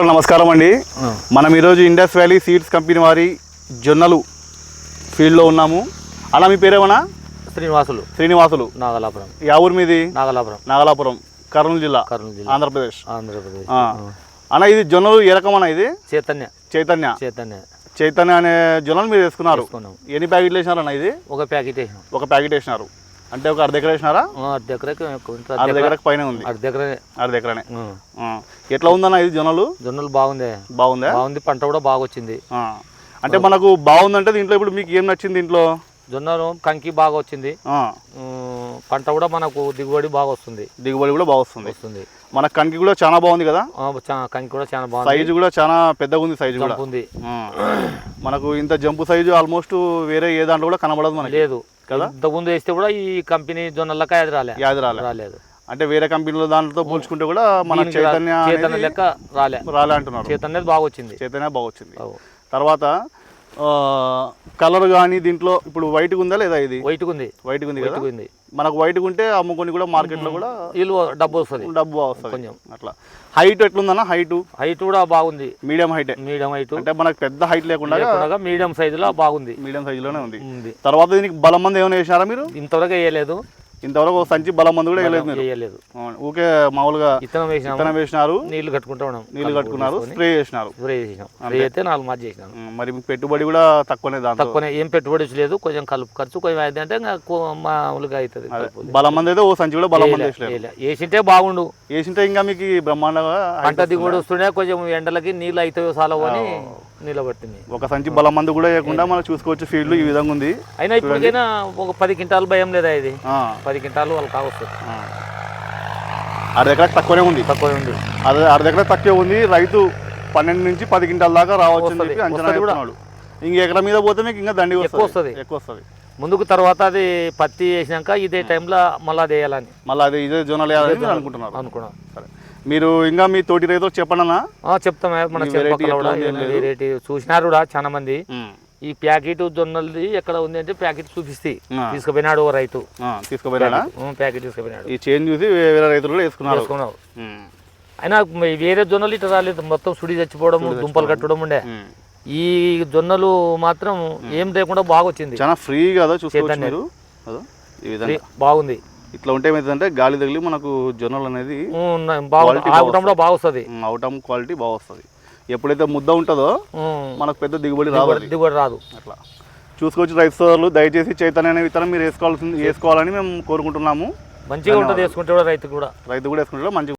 నమస్కారం అండి. మనం ఈరోజు ఇండస్ వ్యాలీ సీడ్స్ కంపెనీ వారి జొన్నలు ఫీల్డ్లో ఉన్నాము. అలా మీ పేరేమన్నా? శ్రీనివాసులు. శ్రీనివాసులు. నాగలాపురం. యా ఊరు మీది? నాగలాపురం. నాగలాపురం కర్నూలు జిల్లా. కర్నూలు జిల్లా. ఆంధ్రప్రదేశ్. ఆంధ్రప్రదేశ్. ఆ. అన్న ఇది జొన్నలు ఏ రకం అన్న ఇది? చైతన్య. చైతన్య. చైతన్య. చైతన్య అనే జొన్నలు మీరు వేసుకున్నారు. ఎన్ని ప్యాకెట్లు వేసినారన్న ఇది? ఒక ప్యాకెట్ వేసినాం. ఒక ప్యాకెట్ వేసినారు. అంటే ఒక అర్ధ ఎకర వేసినారా? అర్ధ ఎకరకి అర్ధ ఎకరకు పైన ఉంది. అర్ధ ఎకరనే అర్ధ ఎకరనే. ఎట్లా ఉందన్న ఇది జొన్నలు? జొన్నలు బాగుంది. బాగుందా? బాగుంది పంట కూడా బాగా వచ్చింది. అంటే మనకు బాగుందంటే దీంట్లో ఇప్పుడు మీకు ఏం నచ్చింది దీంట్లో? జొన్నలు కంకి బాగా వచ్చింది. పంట కూడా మనకు దిగుబడి బాగా వస్తుంది. దిగుబడి కూడా బాగా వస్తుంది. వస్తుంది. మన కంకి కూడా చాలా బాగుంది కదా? కంకి కూడా చాలా బాగుంది. సైజు కూడా చాలా పెద్దగా ఉంది సైజు కూడా. ఉంది. మనకు ఇంత జంపు సైజు ఆల్మోస్ట్ వేరే ఏ దాంట్లో కూడా కనబడదు మనకి. లేదు. ఇంతకుముందు వేస్తే కూడా ఈ కంపెనీ జొన్నలకి అది రాలే యాది రాలే రాలేదు. అంటే వేరే కంపెనీల దాంట్లో పోల్చుకుంటే కూడా మన చైతన్య చైతన్య లెక్క రాలే. రాలే అంటున్నారు. చైతన్య బాగా వచ్చింది చైతన్య బాగా వచ్చింది. తర్వాత కలర్ కానీ దీంట్లో ఇప్పుడు వైట్గా ఉందా లేదా ఇది? వైట్గా ఉంది. వైట్గా ఉంది కదా? వైట్గా ఉంది. మనకు వైట్గా ఉంటే అమ్ముకొని కూడా మార్కెట్లో కూడా వీళ్ళు డబ్బు వస్తుంది. డబ్బు వస్తుంది. కొంచెం. అట్లా. హైట్ ఎట్లుందన్న? హైట్ హైట్ కూడా బాగుంది. మీడియం హైటే మీడియం హైట్ అంటే మనకు పెద్ద హైట్ లేకుండా మీడియం సైజులో బాగుంది. మీడియం సైజులోనే ఉంది. ఉంది. తర్వాత దీనికి బలం మంది ఏమైనా వేసినారా మీరు? ఇంతవరకు వేయలేదు. ఇంతవరకు సంచి బలం మంది కూడా వేయలేదు. ఊకే మామూలుగా ఇత్తనం వేసినాము. విత్తనం వేసినారు. నీళ్ళు కట్టుకుంటా ఉన్నాం. నీళ్ళు కట్టుకున్నారు స్ప్రే చేసినారు. స్ప్రే చేసినాం. స్ప్రే అయితే నాలుగు మధ్య చేసినాం మరి పెట్టుబడి కూడా తక్కువనే తక్కువనే. ఏం పెట్టుబడి లేదు కొంచెం కలుపు ఖర్చు కొంచెం అయితే అంటే మామూలుగా అవుతుంది. బలం మంది అయితే ఓ సంచి కూడా బలం మంది. వేసింటే బాగుండు. వేసింటే ఇంకా మీకు బ్రహ్మాండంగా పంట దిగుబడి వస్తుండే కొంచెం ఎండలకి నీళ్ళు అవుతాయో సాలవు అని నిలబడుతుంది. ఒక సంచి బలం మంది కూడా వేయకుండా మనం చూసుకోవచ్చు ఫీల్డ్ ఈ విధంగా ఉంది. అయినా ఇప్పటికైనా ఒక పది క్వింటాలు భయం లేదా ఇది? పది క్వింటాలు వాళ్ళు కావచ్చు. అర్ధ తక్కువనే ఉంది. తక్కువ ఉంది. అర్ధ ఎకరా తక్కువ ఉంది. రైతు పన్నెండు నుంచి పది క్వింటాల దాకా రావచ్చు అని వస్తది. చెప్పి అంచనా కూడా. ఇంక ఎకరా మీద పోతే మీకు ఇంకా దండి ఎక్కువ వస్తుంది. ఎక్కువ వస్తుంది. ముందుకు తర్వాత అది పత్తి వేసినాక ఇదే టైంలో మళ్ళీ అది వేయాలని. మళ్ళీ అదే ఇదే జోనల్ వేయాలని అనుకుంటున్నారు. అనుకున్నాం. సరే. మీరు ఇంకా మీ తోటి రైతులకు చెప్పండి చెప్తాం మన. వెరైటీ చూసినారు కూడా చాలా మంది. ఈ ప్యాకెట్ జొన్నలది ఎక్కడ ఉంది అంటే ప్యాకెట్ చూపిస్తే. తీసుకుపోయినాడు ఓ రైతు. తీసుకుపోయినా ఉం, ప్యాకెట్ తీసుకుపోయినాడు. ఈ చేంజ్ చూసి వేరే రైతులు వేసుకున్నారు. అయినా వేరే జొన్నలు ఇట్లా రాలేదు. మొత్తం సుడి చచ్చిపోవడం దుంపలు కట్టడం ఉండే. ఈ జొన్నలు మాత్రం ఏం లేకుండా బాగా వచ్చింది చాలా ఫ్రీ కదా చూసుకోవచ్చు ఈ విధంగా. బాగుంది. ఇట్లా ఉంటే ఏమవుతుందంటే గాలి తగిలి మనకు జొన్నలు అనేది ఆగటం కూడా బాగా వస్తుంది అవుటమ్ క్వాలిటీ బాగా వస్తుంది ఎప్పుడైతే ముద్ద ఉంటుందో మనకు పెద్ద దిగుబడి రావాలి దిగుబడి రాదు. అట్లా. చూసుకోవచ్చు రైతు సోదరులు దయచేసి చైతన్య అనే విత్తనం మీరు వేసుకోవాల్సింది వేసుకోవాలని మేము కోరుకుంటున్నాము. మంచిగా ఉంటుంది వేసుకుంటే కూడా రైతు కూడా. రైతు కూడా వేసుకుంటే మంచి